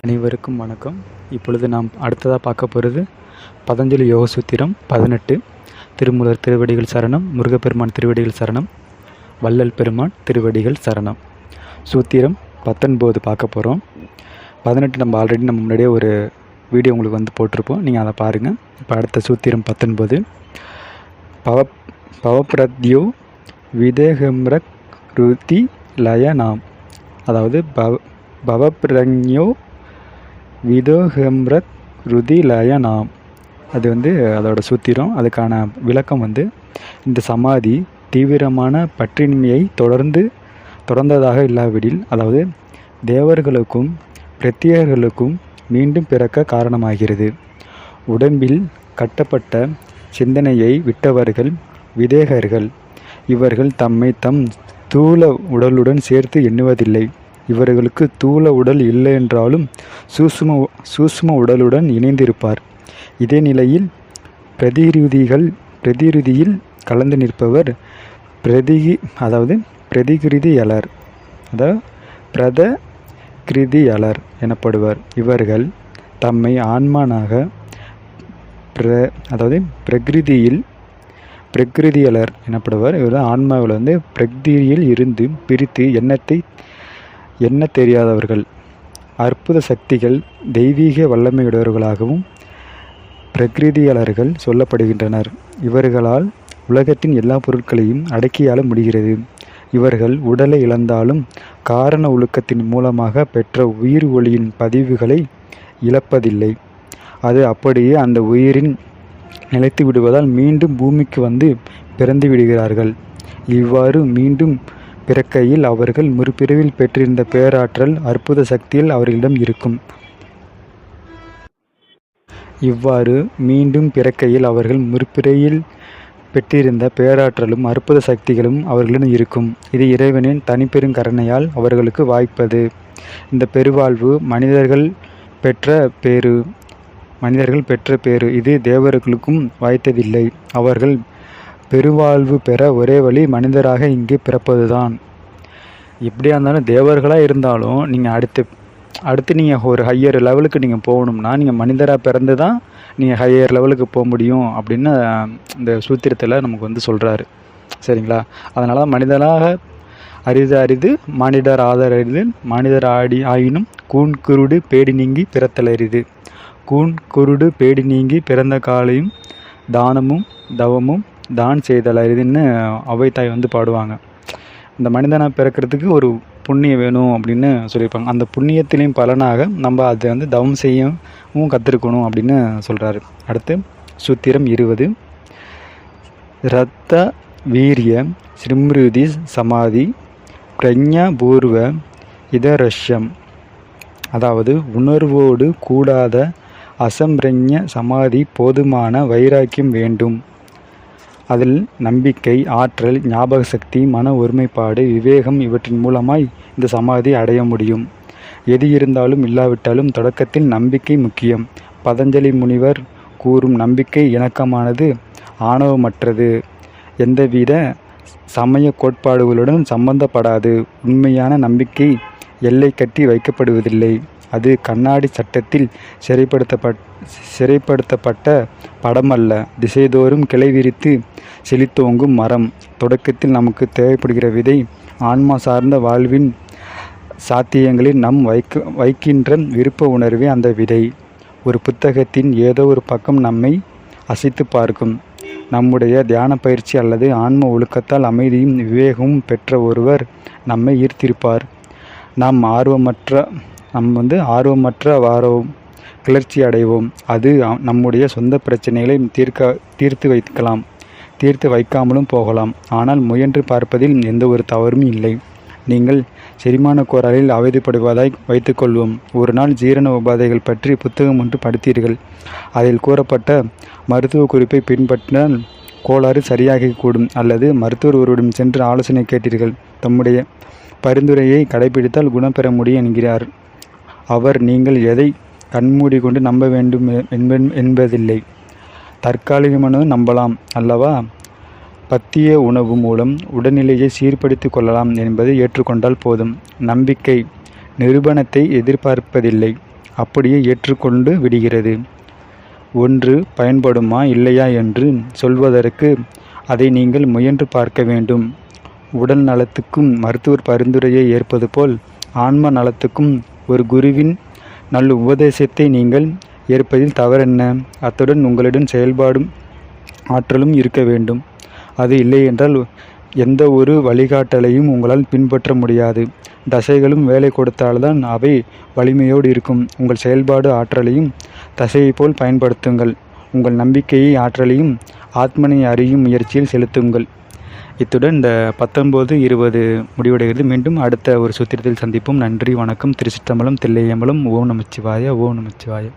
அனைவருக்கும் வணக்கம். இப்பொழுது நாம் அடுத்ததாக பார்க்க போகிறது பதஞ்சலி யோக சூத்திரம் பதினெட்டு. திருமூலர் திருவடிகள் சரணம் முருகப்பெருமான் திருவடிகள் சரணம் வள்ளல் பெருமான் திருவடிகள் சரணம். சூத்திரம் பத்தொன்பது பார்க்க போகிறோம் பதினெட்டு நம்ம ஆல்ரெடி நம்ம முன்னாடியே ஒரு வீடியோ உங்களுக்கு வந்து போட்டிருப்போம். நீங்கள் அதை பாருங்கள் இப்போ அடுத்த சூத்திரம் பத்தொன்பது. பவ பவப்ரத்யோ விதேகம்ரக் ருதி லயனாம். அதாவது பவ பவப்ரஞ்யோ விதோகம்ரத் ருதி லயனாம். அது வந்து அதோட சூத்திரம் அதுக்கான விளக்கம் வந்து இந்த சமாதி தீவிரமான பற்றின்மையை தொடர்ந்து தொடர்ந்ததாக இல்லாவிடில் அதாவது தேவர்களுக்கும் பிரத்தியர்களுக்கும் மீண்டும் பிறக்க காரணமாகிறது. உடம்பில் கட்டப்பட்ட சிந்தனையை விட்டவர்கள் விதேகர்கள். இவர்கள் தம்மை தம் தூள உடலுடன் சேர்த்து எண்ணுவதில்லை. இவர்களுக்கு தூள உடல் இல்லை என்றாலும் சூசும சூசும உடலுடன் இணைந்திருப்பார். இதே நிலையில் பிரதிருதிகள் பிரதிருதியில் கலந்து நிற்பவர் பிரதிகி அதாவது பிரதிகிருதியலர் அதாவது பிரத கிருதியலர் எனப்படுவர். இவர்கள் தம்மை ஆன்மானாக பிர அதாவது பிரகிருதியில் பிரகிருதியலர் எனப்படுவார். இவர் ஆன்மாவில் வந்து பிரகிருதியில் இருந்து பிரித்து எண்ணத்தை எண்ண தெரியாதவர்கள் அற்புத சக்திகள் தெய்வீக வல்லமையுடையவர்களாகவும் பிரகிருதியாளர்கள் சொல்லப்படுகின்றனர். இவர்களால் உலகத்தின் எல்லா பொருட்களையும் அடக்கியாள முடிகிறது. இவர்கள் உடலை இழந்தாலும் காரண ஒழுக்கத்தின் மூலமாக பெற்ற உயிர் ஒளியின் பதிவுகளை இழப்பதில்லை. அது அப்படியே அந்த உயிரின் நிலைத்து விடுவதால் மீண்டும் பூமிக்கு வந்து பிறந்து விடுகிறார்கள். இவ்வாறு மீண்டும் பிறக்கையில் அவர்கள் முற்பிறவில் பெற்றிருந்த பேராற்றல் அற்புத சக்தியில் அவர்களிடம் இருக்கும். இவ்வாறு மீண்டும் பிறக்கையில் அவர்கள் முற்பிறையில் பெற்றிருந்த பேராற்றலும் அற்புத சக்திகளும் அவர்களிடம் இருக்கும். இது இறைவனின் தனிப்பெரும் கருணையால் அவர்களுக்கு வாய்ப்பது. இந்த பெருவாழ்வு மனிதர்கள் பெற்ற பேரு மனிதர்கள் பெற்ற பேறு. இது தேவர்களுக்கும் வாய்த்ததில்லை. அவர்கள் பெருவாழ்வு பெற ஒரே வழி மனிதராக இங்கு பிறப்பதுதான். எப்படியா இருந்தாலும் தேவர்களாக இருந்தாலும் நீங்கள் அடுத்து அடுத்து நீங்கள் ஒரு ஹையர் லெவலுக்கு நீங்கள் போகணும்னா நீங்கள் மனிதராக பிறந்து தான் நீங்கள் ஹையர் லெவலுக்கு போக முடியும் அப்படின்னு இந்த சூத்திரத்தில் நமக்கு வந்து சொல்கிறாரு சரிங்களா? அதனால தான் மனிதனாக அரிது அரிது மானிடர் ஆதர் அரிது மனிதர் ஆடி ஆயினும் கூன் குருடு பேடி நீங்கி பிறத்தல் அரிது கூன் குருடு பேடி நீங்கி பிறந்த காலையும் தானமும் தவமும் தான் செய்தல். அரிதுன்னு அவைத்தாய் வந்து பாடுவாங்க. இந்த மனிதனாக பிறக்கிறதுக்கு ஒரு புண்ணியம் வேணும் அப்படின்னு சொல்லியிருப்பாங்க. அந்த புண்ணியத்திலையும் பலனாக நம்ம அதை வந்து தவம் செய்யவும் கற்றுருக்கணும் அப்படின்னு சொல்கிறாரு அடுத்து சூத்திரம் இருபது. இரத்த வீரிய ஸ்ரிம்ருதி சமாதி பிரஜா பூர்வ இதரஷ்யம். அதாவது உணர்வோடு கூடாத அசம்பிரஞ சமாதி போதுமான வைராக்கியம் வேண்டும். அதில் நம்பிக்கை ஆற்றல் ஞாபக சக்தி மன ஒருமைப்பாடு விவேகம் இவற்றின் மூலமாய் இந்த சமாதி அடைய முடியும். எது இருந்தாலும் இல்லாவிட்டாலும் தொடக்கத்தில் நம்பிக்கை முக்கியம். பதஞ்சலி முனிவர் கூறும் நம்பிக்கை இணக்கமானது ஆணவமற்றது. எந்தவித சமய கோட்பாடுகளுடன் சம்பந்தப்படாது. உண்மையான நம்பிக்கை எல்லை கட்டி வைக்கப்படுவதில்லை. அது கண்ணாடி சட்டத்தில் சிறைப்படுத்தப்பட் சிறைப்படுத்தப்பட்ட படமல்ல. திசைதோறும் கிளை விரித்து செழித்தோங்கும் மரம். தொடக்கத்தில் நமக்கு தேவைப்படுகிற விதை ஆன்மா சார்ந்த வாழ்வின் சாத்தியங்களில் நம் வைக்க வைக்கின்ற விருப்ப உணர்வே அந்த விதை. ஒரு புத்தகத்தின் ஏதோ ஒரு பக்கம் நம்மை அசைத்து பார்க்கும். நம்முடைய தியான பயிற்சி அல்லது ஆன்ம ஒழுக்கத்தால் அமைதியும் விவேகமும் பெற்ற ஒருவர் நம்மை ஈர்த்திருப்பார். நாம் ஆர்வமற்ற நம் வந்து ஆர்வமற்ற வாரோம் கிளர்ச்சி அடைவோம். அது நம்முடைய சொந்த பிரச்சனைகளை தீர்க்க தீர்த்து வைக்கலாம். தீர்த்து வைக்காமலும் போகலாம். ஆனால் முயன்று பார்ப்பதில் எந்த ஒரு தவறும் இல்லை. நீங்கள் செரிமான கோரலில் அவதிப்படுவதாய் வைத்துக்கொள்வோம் ஒரு நாள் ஜீரண உபாதைகள் பற்றி புத்தகம் ஒன்று படித்தீர்கள். அதில் கூறப்பட்ட மருத்துவ குறிப்பை பின்பற்றினால் கோளாறு சரியாகக்கூடும் அல்லது மருத்துவர் ஒருவரிடம் சென்று ஆலோசனை கேட்டீர்கள். தம்முடைய பரிந்துரையை கடைபிடித்தால் குணம் பெற முடியும் என்கிறார். அவர் நீங்கள் எதை கண்மூடி கொண்டு நம்ப வேண்டும் என்பதில்லை. தற்காலிகமான நம்பலாம் அல்லவா? பத்திய உணவு மூலம் உடல்நிலையை சீர்படுத்திக் கொள்ளலாம் என்பதை ஏற்றுக்கொண்டால் போதும். நம்பிக்கை நிரூபணத்தை எதிர்பார்ப்பதில்லை. அப்படியே ஏற்றுக்கொண்டு விடுகிறது. ஒன்று பயன்படுமா இல்லையா என்று சொல்வதற்கு அதை நீங்கள் முயன்று பார்க்க வேண்டும். உடல் நலத்துக்கும் மருத்துவர் பரிந்துரையை ஏற்பது போல் ஆன்ம நலத்துக்கும் ஒரு குருவின் நல்ல உபதேசத்தை நீங்கள் ஏற்பதில் தவறென்ன? அத்துடன் உங்களிடம் செயல்பாடும் ஆற்றலும் இருக்க வேண்டும். அது இல்லை என்றால் எந்த ஒரு வழிகாட்டலையும் உங்களால் பின்பற்ற முடியாது. தசைகளும் வேலை கொடுத்தால்தான் அவை வலிமையோடு இருக்கும். உங்கள் செயல்பாடு ஆற்றலையும் தசையைப் போல் பயன்படுத்துங்கள். உங்கள் நம்பிக்கையை ஆற்றலையும் ஆத்மனை அறியும் முயற்சியில் செலுத்துங்கள். இத்துடன் இந்த பத்தொம்போது இருபது முடிவடைகிறது. மீண்டும் அடுத்த ஒரு சுத்திரத்தில் சந்திப்போம். நன்றி வணக்கம். திருச்சிற்றம்பலம் தில்லையம்பலம். ஓம் நமச்சிவாய ஓம் நமச்சிவாய.